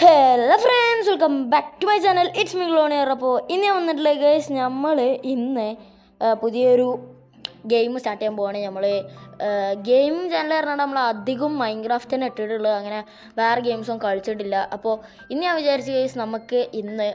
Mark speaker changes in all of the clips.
Speaker 1: Hello friends welcome back to my channel it's me Glonier അപ്പോൾ ഇന്ന് ഞാൻ വന്നിട്ടുള്ള ഗേസ് നമ്മൾ ഇന്ന് പുതിയൊരു ഗെയിം സ്റ്റാർട്ട് ചെയ്യാൻ പോവാണ്. നമ്മൾ ഗെയിം ചാനൽ പറഞ്ഞാൽ നമ്മൾ അധികം മൈൻക്രാഫ്റ്റ് തന്നെ ഇട്ടിട്ടുള്ളൂ അങ്ങനെ വേറെ ഗെയിംസും കളിച്ചിട്ടില്ല. അപ്പോൾ ഇന്ന് ഞാൻ വിചാരിച്ച ഗേസ് നമുക്ക് ഇന്ന്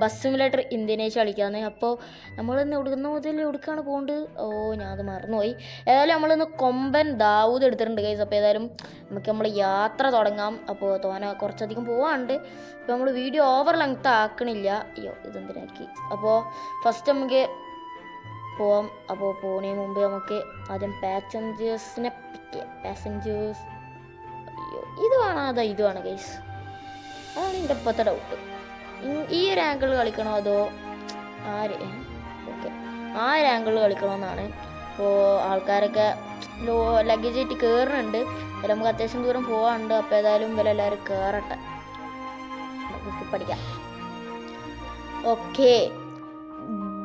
Speaker 1: ബസ് സിമുലേറ്റർ ഇന്ത്യനേച്ച് കളിക്കാന്ന്. അപ്പോൾ നമ്മളിന്ന് എവിടുന്ന മുതൽ എവിടേക്കാണ് പോകേണ്ടത് ഓ ഞാൻ അത് മറന്നുപോയി. ഏതായാലും നമ്മളിന്ന് കൊമ്പൻ ദാവൂദ് എടുത്തിട്ടുണ്ട് കൈസ് അപ്പോൾ ഏതായാലും നമുക്ക് നമ്മൾ യാത്ര തുടങ്ങാം. അപ്പോൾ തോന കുറച്ചധികം പോവാണ്ട് ഇപ്പോൾ നമ്മൾ വീഡിയോ ഓവർ ലെങ്ത് ആക്കണില്ല. അയ്യോ ഇതെന്തിനാക്കി? അപ്പോൾ ഫസ്റ്റ് നമുക്ക് പോവാം. അപ്പോൾ പോണേ മുമ്പ് നമുക്ക് ആദ്യം പാസഞ്ചേഴ്സിനെ പാസഞ്ചേഴ്സ് അയ്യോ ഇത് വേണം? അതാ ഇത് വേണം കൈസ് അതാണ് എന്റെ ഇപ്പോഴത്തെ ഡൗട്ട് ഈ ഒരു ആംഗിൾ കളിക്കണോ അതോ ആര്? ഓക്കെ. ആ ഒരു കളിക്കണമെന്നാണ് അപ്പോൾ ആൾക്കാരൊക്കെ ലോ ലഗേജ് ആയിട്ട് കയറുന്നുണ്ട് അതിൽ നമുക്ക് അത്യാവശ്യം ദൂരം പോകാനുണ്ട് അപ്പോൾ ഏതായാലും ഇവരെ എല്ലാവരും കയറട്ടെ പഠിക്കാം ഓക്കെ.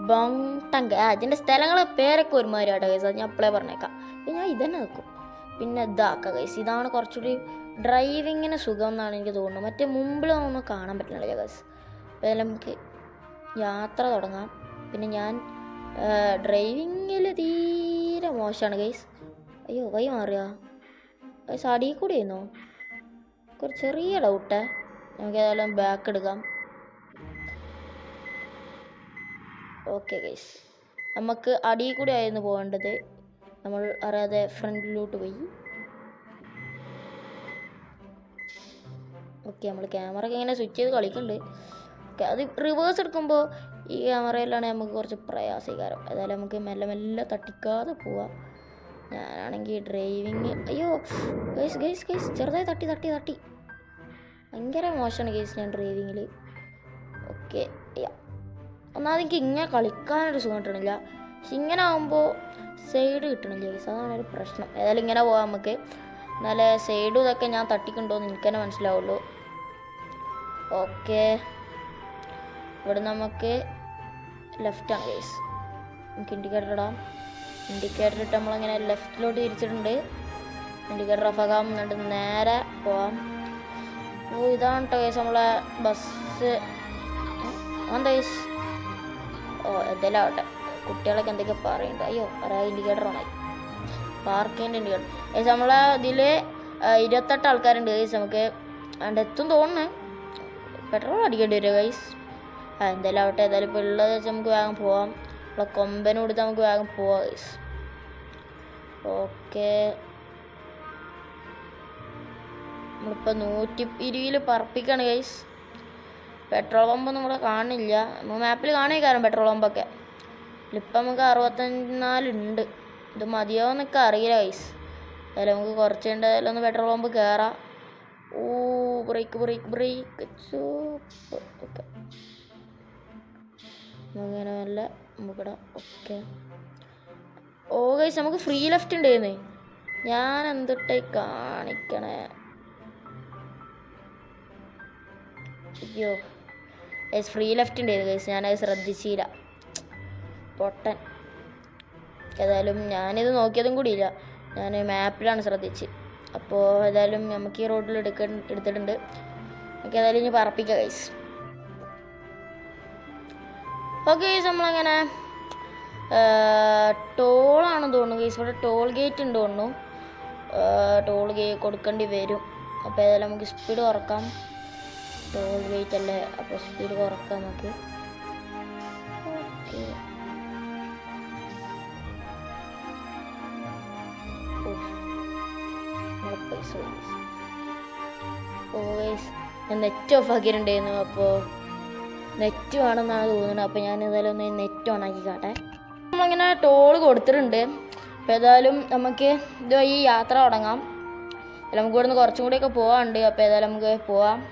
Speaker 1: ബോങ്ടങ്ക ആ ഇതിന്റെ സ്ഥലങ്ങളെ പേരൊക്കെ ഒരുമാതിരി ആട്ടോ കൈസ് അത് ഞാൻ അപ്പളേ പറഞ്ഞേക്കാം. ഞാൻ ഇതന്നെ നിൽക്കും പിന്നെ ഇതാക്കുക കൈസ് ഇതാണ് കുറച്ചുകൂടി ഡ്രൈവിങ്ങിന് സുഖം എന്നാണ് എനിക്ക് തോന്നുന്നത്. മറ്റേ മുമ്പിൽ ഒന്നും കാണാൻ പറ്റുന്നില്ല കൈസ് അപ്പോൾ നമുക്ക് യാത്ര തുടങ്ങാം. പിന്നെ ഞാൻ ഡ്രൈവിങ്ങിൽ തീരെ മോശമാണ് ഗൈസ് അയ്യോ വൈ മാറിയാ? ഗൈസ് അടിയിൽ കൂടി ആയിരുന്നോ? ഒരു ചെറിയ ഡൗട്ടേ നമുക്ക് ഏതായാലും ബാക്ക് എടുക്കാം. ഓക്കെ ഗൈസ് നമുക്ക് അടിയിൽ കൂടി ആയിരുന്നു പോകേണ്ടത്. നമ്മൾ അറിയാതെ ഫ്രണ്ടിലോട്ട് പോയി. ഓക്കെ നമ്മൾ ക്യാമറ ഒക്കെ ഇങ്ങനെ സ്വിച്ച് ചെയ്ത് കളിക്കുന്നുണ്ട് ഓക്കെ. അത് റിവേഴ്സ് എടുക്കുമ്പോൾ ഈ ക്യാമറയിലാണ് നമുക്ക് കുറച്ച് പ്രയാസീകാരം. ഏതായാലും നമുക്ക് മെല്ലെ മെല്ലെ തട്ടിക്കാതെ പോവാം. ഞാനാണെങ്കിൽ ഡ്രൈവിങ് അയ്യോ ഗൈസ് ഗൈസ് ഗൈസ് ചെറുതായി തട്ടി തട്ടി തട്ടി. ഭയങ്കര മോശമാണ് ഗൈസ് ഞാൻ ഡ്രൈവിങ്ങിൽ ഓക്കെ ഒന്നാമത് എനിക്ക് ഇങ്ങനെ കളിക്കാനൊരു സുഖം കിട്ടണില്ല. ഇങ്ങനെ ആകുമ്പോൾ സൈഡ് കിട്ടണില്ല ഗൈസ് അതാണ് ഒരു പ്രശ്നം. ഏതായാലും ഇങ്ങനെ പോവാം നമുക്ക്. എന്നാലേ സൈഡും ഇതൊക്കെ ഞാൻ തട്ടിക്കുണ്ടോയെന്ന് എനിക്ക് തന്നെ മനസ്സിലാവുള്ളൂ. ഓക്കെ. ഇവിടെ നമുക്ക് ലെഫ്റ്റാണ് ഗൈസ് നമുക്ക് ഇൻഡിക്കേറ്റർ ഇടാം. ഇൻഡിക്കേറ്റർ ഇട്ട് നമ്മളിങ്ങനെ ലെഫ്റ്റിലോട്ട് തിരിച്ചിട്ടുണ്ട്. ഇൻഡിക്കേറ്റർ ഓഫ് ആകാം. എന്നിട്ട് നേരെ പോവാം. അപ്പോൾ ഇതാണ് കേട്ടോ ഗൈസ് നമ്മളെ ബസ് എന്താ ഗൈസ് ഓ എന്തെല്ലാം ആവട്ടെ. കുട്ടികളൊക്കെ എന്തൊക്കെ പറയുന്നുണ്ട് അയ്യോ പറയാ ഇൻഡിക്കേറ്റർ ഓണായി പാർക്കിന്റെ ഇൻഡിക്കേറ്റർ കേസ് നമ്മളെ ഇതിൽ ഇരുപത്തെട്ട് ആൾക്കാരുണ്ട് ഗൈസ് നമുക്ക് അവിടെ എത്തും തോന്നുന്നു. പെട്രോൾ അടിക്കേണ്ടി വരും ഗൈസ് എന്തായാലും ആവട്ടെ ഏതായാലും ഇപ്പോൾ ഉള്ളത് വെച്ച് നമുക്ക് വേഗം പോവാം. ഉള്ള കൊമ്പന് കൊടുത്ത് നമുക്ക് വേഗം പോവാം. ഓക്കെ. നമ്മളിപ്പോൾ നൂറ്റി ഇരുപതിൽ പറപ്പിക്കാണ് ഗൈസ് പെട്രോൾ പമ്പ് ഇവിടെ കാണില്ല നമ്മൾ മാപ്പിൽ കാണുകയാലും പെട്രോൾ പമ്പൊക്കെ. ഇപ്പം നമുക്ക് അറുപത്തിനാലുണ്ട് ഇത് മതിയോ എന്നൊക്കെ അറിയില്ല ഗൈസ് അതായത് നമുക്ക് കുറച്ച് കഴിഞ്ഞാൽ ഒന്ന് പെട്രോൾ പമ്പ് കയറാം oh break break break okay അങ്ങനെ നല്ല ഇവിടെ ഓക്കെ ഓ ഗൈസ് നമുക്ക് ഫ്രീ ലെഫ്റ്റ് ഉണ്ടായിരുന്നേ ഞാൻ എന്തിട്ടായി കാണിക്കണേ? അയ്യോ. ഗൈസ് ഫ്രീ ലെഫ്റ്റ് ഉണ്ടായിരുന്നു ഗൈസ് ഞാനത് ശ്രദ്ധിച്ചില്ല പൊട്ടൻ. ഏതായാലും ഞാനിത് നോക്കിയതും കൂടിയില്ല. ഞാൻ മാപ്പിലാണ് ശ്രദ്ധിച്ച്. അപ്പോൾ ഏതായാലും നമുക്ക് ഈ റോഡിൽ എടുക്ക എടുത്തിട്ടുണ്ട്. നമുക്ക് ഏതായാലും ഇനി പറപ്പിക്കാം ഗൈസ് ഓക്കെ ഗൈസ് നമ്മളങ്ങനെ ടോളാണെന്ന് തോന്നുന്നു ഗൈസ് ഇവിടെ ടോൾ ഗേറ്റ് ഉണ്ട് തോന്നുന്നു. ടോൾ ഗേറ്റ് കൊടുക്കേണ്ടി വരും. അപ്പോൾ ഏതായാലും നമുക്ക് സ്പീഡ് കുറക്കാം. ടോൾ ഗേറ്റ് അല്ലേ? അപ്പോൾ സ്പീഡ് കുറക്കാം നമുക്ക്. ഓക്കെ ഓ ഗൈസ് ഞാൻ നെറ്റ് ഓഫ് ആക്കിയിട്ടുണ്ടായിരുന്നു. അപ്പോൾ നെറ്റ് വേണമെന്നാണ് തോന്നുന്നത്. അപ്പോൾ ഞാൻ ഏതായാലും ഒന്ന് നെറ്റ് ഓൺ ആക്കിക്കാട്ടെ നമ്മളിങ്ങനെ ടോൾ കൊടുത്തിട്ടുണ്ട്. അപ്പോൾ ഏതായാലും നമുക്ക് ഇത് ഈ യാത്ര തുടങ്ങാം. നമുക്ക് ഇവിടുന്ന് കുറച്ചും കൂടിയൊക്കെ പോകാനുണ്ട് അപ്പോൾ ഏതായാലും നമുക്ക് പോവാം.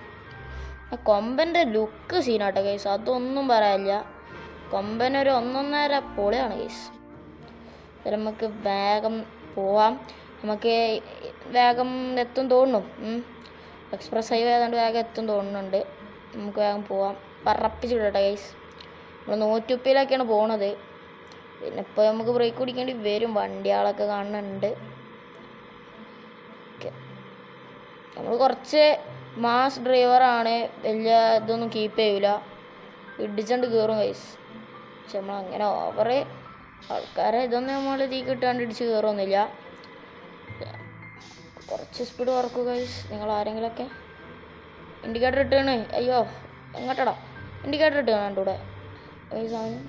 Speaker 1: കൊമ്പന്റെ ലുക്ക് സീനാട്ടോ കേസ് അതൊന്നും പറയാനില്ല. കൊമ്പൻ ഒരു ഒന്നൊന്നര പൊളിയാണ് കേസ് നമുക്ക് വേഗം പോവാം. നമുക്ക് വേഗം എത്തും തോന്നുന്നു. എക്സ്പ്രസ് ഹൈവേ ഏതാണ്ട് വേഗം എത്തും തോന്നുന്നുണ്ട്. നമുക്ക് വേഗം പോവാം. പറപ്പിച്ച് വിടട്ടെ ഗൈസ് നമ്മൾ നൂറ്റുപ്പിയിലൊക്കെയാണ് പോണത്. പിന്നെ ഇപ്പോൾ നമുക്ക് ബ്രേക്ക് പിടിക്കേണ്ടി വരും. വണ്ടികളൊക്കെ കാണുന്നുണ്ട് നമ്മൾ കുറച്ച് മാസ് ഡ്രൈവറാണ് വലിയ ഇതൊന്നും കീപ്പ് ചെയ്യൂല. ഇടിച്ചണ്ട് കയറും കൈസ് പക്ഷെ നമ്മൾ അങ്ങനെ ഓവർ ആൾക്കാരെ ഇതൊന്നും നമ്മൾ തീ കിട്ടാണ്ട് ഇടിച്ച് കയറൊന്നുമില്ല കുറച്ച് സ്പീഡ് കുറക്കുക കൈസ് നിങ്ങൾ ആരെങ്കിലുമൊക്കെ ഇൻഡിക്കേറ്റർ ഇട്ടാണ്. അയ്യോ എങ്ങോട്ടടാ? ഇൻഡിക്കേറ്റർ ഇട്ട് കണ്ടൂടെ കൈസ് അവന്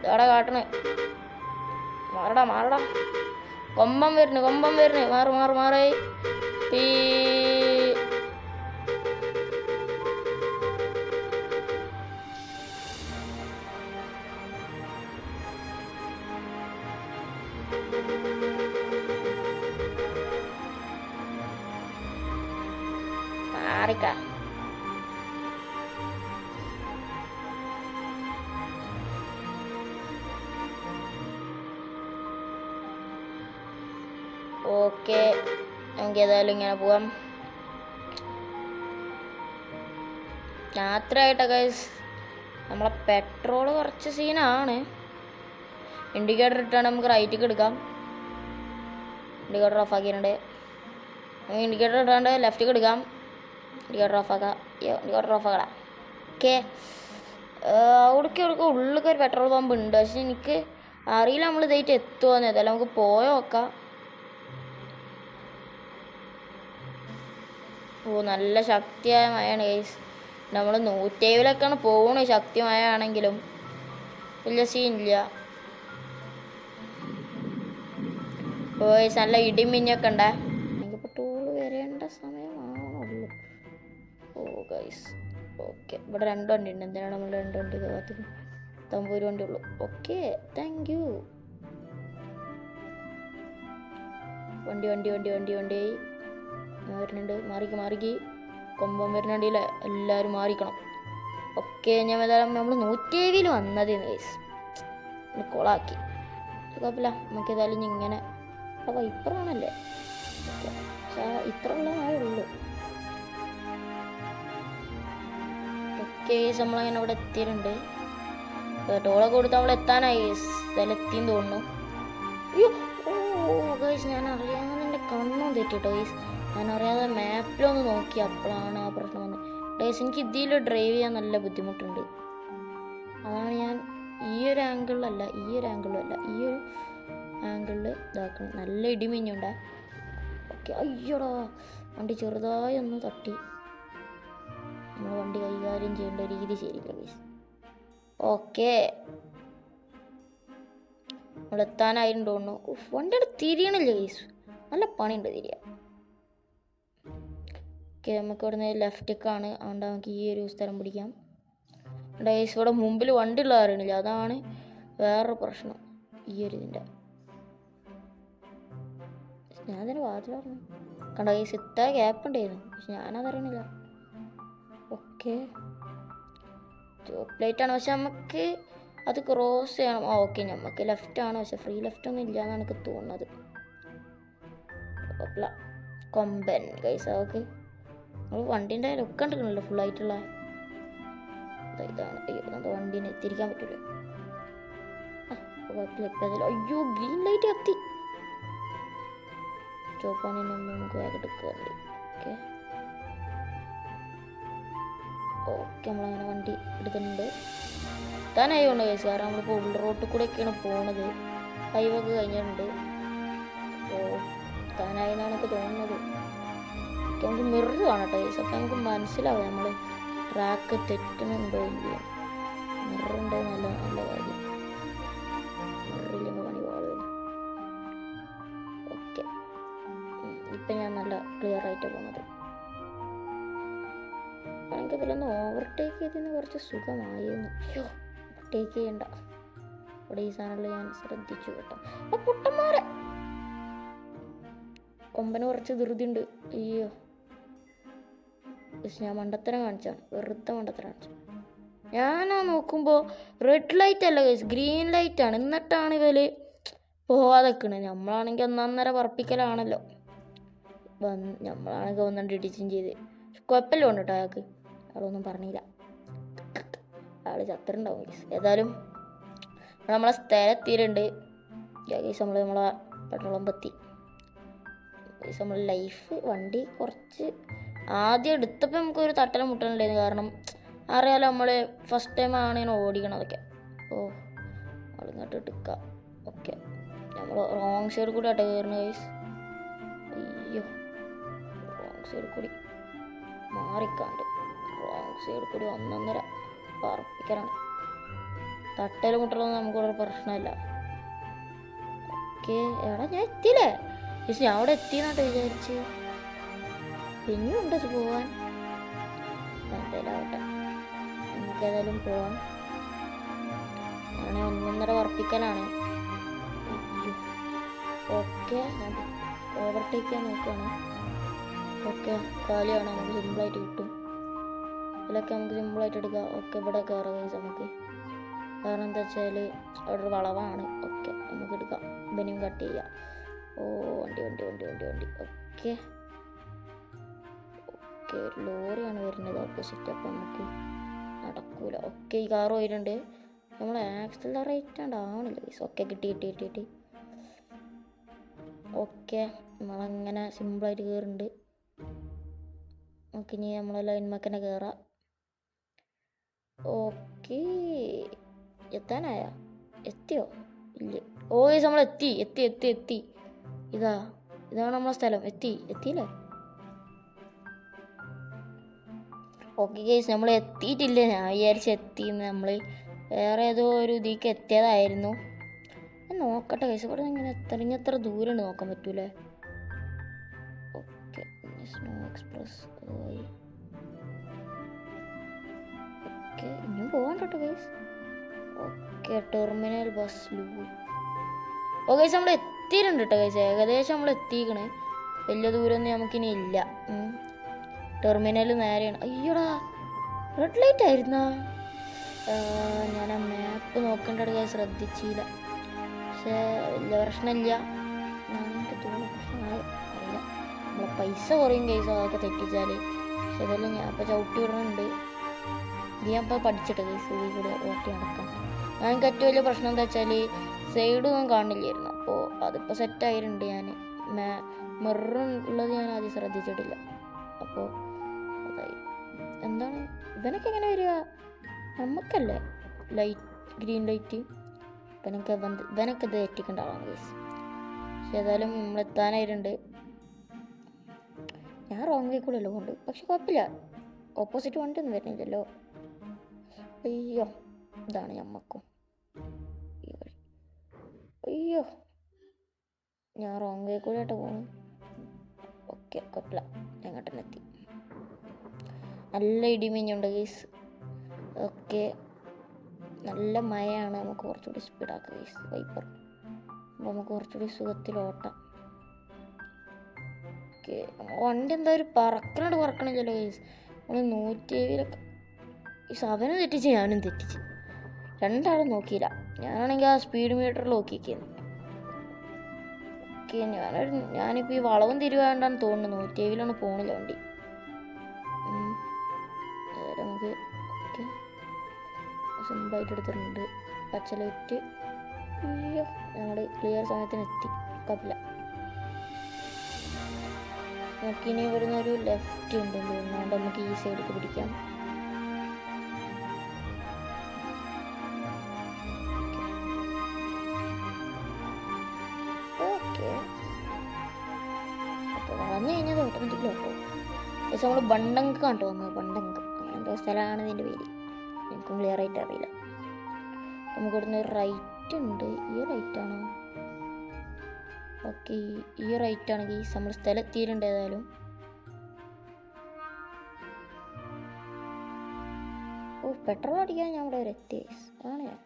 Speaker 1: ഇതാടാ കാട്ടണേ. മാറടാ മാറടാ. കൊമ്പം വരുന്നു കൊമ്പം വരുന്നു. മാറ് മാറ് മാറേ. തീ മാറിക്ക ഓക്കെ. നമുക്ക് ഏതായാലും ഇങ്ങനെ പോവാം. രാത്രിയായിട്ടാ ഗൈസ് നമ്മളെ പെട്രോൾ കുറച്ച് സീനാണ് ഇൻഡിക്കേറ്റർ ഇട്ടാണ് നമുക്ക് റൈറ്റിക്ക് എടുക്കാം. ഇൻഡിക്കേറ്റർ ഓഫ് ആക്കിയിട്ടുണ്ട്. ഇൻഡിക്കേറ്റർ ഇട്ടാണ്ട് ലെഫ്റ്റിക്ക് എടുക്കാം. ഇൻഡിക്കേറ്റർ ഓഫ് ഓക്കെ അവിടേക്ക് അവിടേക്ക് ഉള്ളിലേക്ക് ഒരു പെട്രോൾ പമ്പ് ഉണ്ട്. പക്ഷെ എനിക്ക് അറിയില്ല നമ്മൾ ഇതായിട്ട് എത്തുമോന്ന് ഏതായാലും നമുക്ക് പോയോ നോക്കാം. ഓ നല്ല ശക്തിയായ മഴയാണ് ഗൈസ് നമ്മൾ നൂറ്റേഴിലൊക്കെയാണ് പോകണത് ശക്തി മഴ ആണെങ്കിലും വലിയ സീനില്ല ഓ ഗൈസ് നല്ല ഇടിമിന്നൊക്കെ ഉണ്ടേ. ഗൈസ് ഓക്കെ ഇവിടെ രണ്ട് വണ്ടി ഉണ്ട് എന്തിനാണ് നമ്മൾ രണ്ട് വണ്ടി കാത്തുന്നത് തമ്പൂര് വണ്ടി ഉള്ളൂ. ഓക്കെ താങ്ക് യു വണ്ടി വണ്ടി വണ്ടി വണ്ടി വണ്ടി. വരുന്നുണ്ട്. മാറിക്ക് മാറിക്ക് കൊമ്പം വരുന്നുണ്ടല്ലേ എല്ലാവരും മാറിക്കണം ഓക്കെ ഞാൻ ഏതായാലും നമ്മൾ നൂറ്റേഴിൽ വന്നത് ഗൈസ് കോളാക്കി കുഴപ്പമില്ല. നമുക്ക് ഏതായാലും ഇങ്ങനെ അപ്പോൾ ഇപ്പറാണല്ലേ ഇത്ര ഉള്ള ഉള്ളൂ. ഓക്കെ നമ്മളങ്ങനെ അവിടെ എത്തിയിട്ടുണ്ട് ടോളൊക്കെ കൊടുത്ത് നമ്മൾ എത്താനായി. സ്ഥലത്തിന്ന് തോന്നുന്നു. അയ്യോ ഓ ഞാൻ അറിയാതെ എന്റെ കണ്ണും തെറ്റിട്ടോ ഗൈസ് ഞാൻ അറിയാതെ മാപ്പിലൊന്ന് നോക്കി അപ്പോഴാണ് ആ പ്രശ്നം വന്നത് ഗൈസ് എനിക്ക് ഇതിൽ ഡ്രൈവ് ചെയ്യാൻ നല്ല ബുദ്ധിമുട്ടുണ്ട്. അതാണ് ഞാൻ ഈ ഒരു ആംഗിളിലല്ല ഈ ഒരു ആംഗിളും അല്ല ഈ ഒരു ആംഗിളിൽ ഇതാക്കണം. നല്ല ഇടിമിഞ്ഞുണ്ടേ ഓക്കെ അയ്യോടാ. വണ്ടി ചെറുതായി ഒന്ന് തട്ടി. നമ്മൾ വണ്ടി കൈകാര്യം ചെയ്യേണ്ട രീതി ശരിയില്ല ഗൈസ് ഓക്കെ നമ്മൾ എത്താനായിരുന്നു ഉഫ്, വണ്ടിയുടെ തിരിയണില്ല ഗൈസ് നല്ല പണിയുണ്ട് തിരിയാൻ. ഓക്കെ നമുക്ക് ഇവിടുന്ന് ലെഫ്റ്റേക്കാണ് അതുകൊണ്ട് നമുക്ക് ഈ ഒരു സ്ഥലം പിടിക്കാം. ഗൈസ് ഇവിടെ മുമ്പിൽ വണ്ടി ഉള്ള അറിയണില്ല അതാണ് വേറൊരു പ്രശ്നം. ഈ ഒരു ഇതിന്റെ. ഞാൻ അതിന് വാതിൽ പറഞ്ഞു കണ്ട ഗ്യാപ്പ് ഉണ്ടായിരുന്നു. പക്ഷെ ഞാനതറിയണില്ല. ഓക്കെ. ആണ്. പക്ഷെ നമുക്ക് അത് ക്രോസ് ചെയ്യണം. ആ ഓക്കെ. നമുക്ക് ആണ്. പക്ഷെ ഫ്രീ ലെഫ്റ്റ് ഒന്നും ഇല്ല എന്നാണ് എനിക്ക് തോന്നുന്നത്. കൊമ്പൻ. കൈസ ഓക്കെ. നമ്മൾ വണ്ടീന്റെ ലുക്ക് കണ്ടിട്ടുണ്ടല്ലോ. ഫുള്ളായിട്ടുള്ള ഇതാണ്. അയ്യോ വണ്ടീനെ തിരിക്കാൻ ഇപ്പം അയ്യോ ഗ്രീൻ ലൈറ്റ് കത്തി ചോപ്പാണെങ്കിൽ നമുക്ക് വേഗം എടുക്കുന്നുണ്ട് ഓക്കെ. ഓക്കെ നമ്മളങ്ങനെ വണ്ടി എടുക്കുന്നുണ്ട് എത്താനായി കൊണ്ട് കഴിച്ചു കാരണം നമ്മളിപ്പോൾ ഉൾ റോട്ടിൽ കൂടെയൊക്കെയാണ് പോണത്. ഹൈവേ ഒക്കെ കഴിഞ്ഞിട്ടുണ്ട്. അപ്പോൾ താനായി എന്നാണ് എനിക്ക് തോന്നുന്നത്. നമുക്ക് മിറർ കാണട്ടെ കേസ് അപ്പം നമുക്ക് മനസ്സിലാവും നമ്മൾ ട്രാക്ക് തെറ്റുന്നുണ്ടോ ഇല്ലയോ. മിറർ ഉണ്ടോ നല്ല നല്ല കാര്യം. ഇപ്പം ഞാൻ നല്ല ക്ലിയർ ആയിട്ട് പോണത് ഇതിലൊന്ന് ഓവർടേക്ക് ചെയ്തതിന് കുറച്ച് സുഖമായിരുന്നു. അയ്യോ ഓവർടേക്ക് ചെയ്യണ്ട. ഇവിടെ ഈ സാധനങ്ങളിൽ ഞാൻ ശ്രദ്ധിച്ചു കേട്ടോ. ആ പൊട്ടന്മാരെ! കൊമ്പന് കുറച്ച് ധൃതിയുണ്ട്. അയ്യോ. ഞാൻ മണ്ടത്തരം കാണിച്ചാണ്. വെറുതെ മണ്ടത്തരം കാണിച്ചു ഞാനാ നോക്കുമ്പോൾ റെഡ് ലൈറ്റ് അല്ല കേസ് ഗ്രീൻ ആണ്. എന്നിട്ടാണ് ഇവർ പോവാതെ നിൽക്കണത് നമ്മളാണെങ്കിൽ ഒന്നൊന്നര പറപ്പിക്കലാണല്ലോ. നമ്മളാണെങ്കിൽ ഒന്നും ഇടിച്ചും ചെയ്ത്. കുഴപ്പമില്ല ഉണ്ട് കേട്ടോ അയാൾക്ക്. അയാളൊന്നും പറഞ്ഞില്ല. ആൾ ചത്തിട്ടുണ്ടാവും ഗൈസ് ഏതായാലും നമ്മളെ സ്ഥലത്തിയിട്ടുണ്ട് ഗൈസ് നമ്മൾ നമ്മളെ പെട്രോളം പത്തി ഗൈസ് നമ്മൾ ലൈഫ് വണ്ടി കുറച്ച് ആദ്യം എടുത്തപ്പോൾ നമുക്കൊരു തട്ടലും മുട്ടലുണ്ടായിരുന്നു. കാരണം അറിയാലോ നമ്മൾ ഫസ്റ്റ് ടൈം ആണ് ഓടിക്കണതൊക്കെ ഓ ഇങ്ങോട്ട് എടുക്കാം. ഓക്കെ. നമ്മൾ റോങ് സൈഡ് കൂടി ആട്ടെ കയറുന്നത് ഗൈസ് അയ്യോ റോങ് സൈഡ് കൂടി മാറിക്കാണ്ട്. സൈഡ് കൂടി ഒന്നൊന്നര പറപ്പിക്കലാണ് തട്ടൽ മുട്ടലൊന്നും നമുക്കൊരു പ്രശ്നമില്ല. ഓക്കെ എവിടെ ഞാൻ എത്തിയില്ലേ? ചേച്ചി ഞാൻ അവിടെ എത്തിയെന്നാട്ടോ വിചാരിച്ച്. പിന്നെയും ഉണ്ട് അത് പോവാൻ. എന്തായാലും ആവട്ടെ. നമുക്ക് ഏതായാലും പോവാം. ഞാൻ ഒന്നൊന്നര വർപ്പിക്കലാണ് ഓക്കെ ഞാൻ ഓവർടേക്ക് ചെയ്യാൻ നോക്കുകയാണ് ഓക്കെ കാലിയാണ്? നമുക്ക് സിമ്പിളായിട്ട് കിട്ടും. ഇതിലൊക്കെ നമുക്ക് സിമ്പിളായിട്ട് എടുക്കാം. ഓക്കെ ഇവിടെ കയറാം ഗൈസ് നമുക്ക്. കാരണം എന്താ വെച്ചാൽ അവിടെ ഒരു വളവാണ്. ഓക്കെ നമുക്ക് എടുക്കാം. ബനിയും കട്ട് ചെയ്യാം. ഓ വണ്ടി വണ്ടി വണ്ടി വണ്ടി വണ്ടി. ഓക്കെ ഓക്കെ ലോറിയാണ് വരുന്നത് ഓപ്പോസിറ്റ് അപ്പം നമുക്ക് നടക്കൂല. ഓക്കെ ഈ കാർ പോയിട്ടുണ്ട്. നമ്മൾ ആക്സിലറേറ്റ് ആവണില്ല ഗൈസ് ഓക്കെ കിട്ടി കിട്ടി കിട്ടി കിട്ടി. ഓക്കെ നമ്മളങ്ങനെ സിമ്പിളായിട്ട് കയറുന്നുണ്ട് നമുക്ക് ഇനി നമ്മളെ ലൈൻമക്കനെ കയറാം ഓക്കെ. എത്താനായ? എത്തിയോ? ഇല്ല. ഓ ഗൈസ് നമ്മൾ എത്തി എത്തി എത്തി. എത്തി ഇതാ. ഇതാണ് നമ്മളെ സ്ഥലം. എത്തി. എത്തിയില്ലേ? ഓക്കെ ഗൈസ് നമ്മൾ എത്തിയിട്ടില്ല. ഞാൻ വിചാരിച്ച് എത്തിന്ന്. നമ്മൾ വേറെ ഏതോ ഒരു ഇതിലേക്ക് എത്തിയതായിരുന്നു. നോക്കട്ടെ ഗൈസ് ഇവിടെ ഇങ്ങനെ എത്ര ഇനി എത്ര ദൂരം ഉണ്ട് നോക്കാൻ പറ്റൂലേ? ഓക്കെ. സ്നോ എക്സ്പ്രസ് ഓക്കെ ഇനിയും പോകാൻ കേട്ടോ ഗൈസ് ഓക്കെ ടെർമിനൽ ബസ് ലൂ ഓ ഗൈസ് നമ്മൾ എത്തിയിട്ടുണ്ട് കേട്ടോ ഗൈസ് ഏകദേശം നമ്മൾ എത്തിക്കണേ വലിയ ദൂരമൊന്നും നമുക്കിനി ഇല്ല. ടെർമിനൽ നേരെയാണ്. അയ്യോടാ റെഡ് ലൈറ്റ് ആയിരുന്നാ? ഞാൻ ആ മാപ്പ് നോക്കേണ്ട ഗൈസ് ശ്രദ്ധിച്ചില്ല പക്ഷേ വലിയ പ്രശ്നമില്ല. ഞാൻ അറിയില്ല. നമ്മളെ പൈസ കുറയും കേസ് അതൊക്കെ തെറ്റിച്ചാൽ പക്ഷെ ഇതെല്ലാം ഞാൻ അപ്പോൾ ചവിട്ടി വിടുന്നുണ്ട്. ഇത് ഞാൻ പഠിച്ചിട്ട് ഇതിൽ കൂടെ ഓട്ടി നടക്കാം ഞാൻ ഏറ്റവും വലിയ പ്രശ്നം എന്താ വെച്ചാൽ സൈഡൊന്നും കാണില്ലായിരുന്നു. അപ്പോൾ അതിപ്പോൾ സെറ്റായിട്ടുണ്ട് ഞാൻ മേ മെറുള്ളത് ഞാൻ ആദ്യം ശ്രദ്ധിച്ചിട്ടില്ല. അപ്പോൾ അതായി. എന്താണ്? ഇവനൊക്കെ എങ്ങനെ വരിക? നമുക്കല്ലേ ലൈറ്റ് ഗ്രീൻ ലൈറ്റ് ഇവനൊക്കെ വന്ന് ഇവനൊക്കെ ഇത് എത്തിക്കണ്ടാവാം ഗൈസ് പക്ഷെ ഏതായാലും നമ്മളെത്താനായിട്ടുണ്ട്. ഞാൻ റോങ് വേ കൂടെ പക്ഷെ കുഴപ്പമില്ല. ഓപ്പോസിറ്റ് വണ്ടി വരുന്നില്ലല്ലോ. അയ്യോ ഇതാണ് ഞമ്മക്കും. അയ്യോ ഞാൻ റോങ് വേ കൂടെ ആയിട്ട് പോകുന്നു ഓക്കെ കുഴപ്പമില്ല ഞങ്ങോട്ട് തന്നെ എത്തി നല്ല ഇടിമിഞ്ഞുണ്ട് ഗീസ് ഓക്കെ നല്ല മഴയാണ് നമുക്ക് കുറച്ചുകൂടി സ്പീഡാക്കുക ഗീസ് വൈപ്പർ അപ്പോൾ നമുക്ക് കുറച്ചുകൂടി സുഖത്തിൽ ഓട്ടാം. ഓക്കെ വണ്ടി എന്താ ഒരു പറക്കണോട് പറക്കണില്ലല്ലോ ഗീസ് നമ്മൾ നൂറ്റി ഏഴിലൊക്കെ ഈ അവനും തെറ്റിച്ച് ഞാനും തെറ്റിച്ച്. രണ്ടാളും നോക്കിയില്ല. ഞാനാണെങ്കിൽ ആ സ്പീഡ് മീറ്റർ നോക്കിയിരിക്കുന്നു ഓക്കെ ഞാനൊരു ഞാനിപ്പോൾ ഈ വളവും തിരുവാണ്ടാന്ന് തോന്നുന്നു. നൂറ്റി ഏഴിലാണ് പോണില്ല വണ്ടി. നമുക്ക് ഓക്കെ. സിമ്പിളായിട്ട് എടുത്തിട്ടുണ്ട്. പച്ച ലൈറ്റ് ഞങ്ങൾ ക്ലിയർ സമയത്തിന് എത്തി കുഴപ്പമില്ല. നമുക്കിനി ഇവിടുന്ന് ഒരു ലെഫ്റ്റ് ഉണ്ട് തോന്നുന്നുണ്ട് നമുക്ക് ഈ സൈഡിലേക്ക് പിടിക്കാം. ബണ്ടങ്ക് കണ്ടു വന്നത് ബണ്ടങ്ക്. എന്തോ സ്ഥലമാണ് ഇതിന്റെ പേര്. എനിക്കും ക്ലിയർ ആയിട്ട് അറിയില്ല. നമുക്ക് ഇവിടുന്ന് റൈറ്റ് ഉണ്ട്. ഈ റൈറ്റ് ആണോ? ഓക്കെ ഈ റൈറ്റ് ആണെങ്കിൽ നമ്മൾ എത്തിയിട്ടുണ്ട് ഏതായാലും. ഓ പെട്രോൾ അടിക്കാൻ ഞാൻ ഇവിടെ ഒരു എത്തി ആണ്? ഞാൻ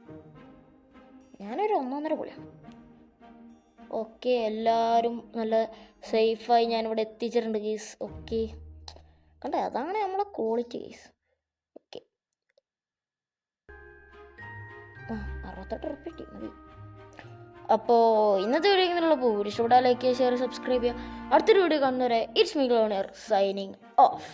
Speaker 1: ഞാനൊരു ഒന്നൊന്നര പുള്ളിയാണ് ഓക്കെ എല്ലാവരും നല്ല സേഫായി ഞാനിവിടെ എത്തിച്ചിട്ടുണ്ട് ഗീസ് ഓക്കെ കണ്ടേ? അതാണ് നമ്മളെ ക്വാളിറ്റി കേസ് ഓക്കെ അറുപത്തെട്ട് ഉറുപ്പ്യ കിട്ടി. മതി. അപ്പോൾ ഇന്നത്തെ വീഡിയോ ഇങ്ങനെയുള്ള പോകും ഇഷ്ടപ്പെട്ടാൽ ലൈക്ക് ചെയ്യുക ഷെയർ സബ്സ്ക്രൈബ് ചെയ്യുക. അടുത്തൊരു വീഡിയോ കാണുന്നവരെ it's me Gloner signing off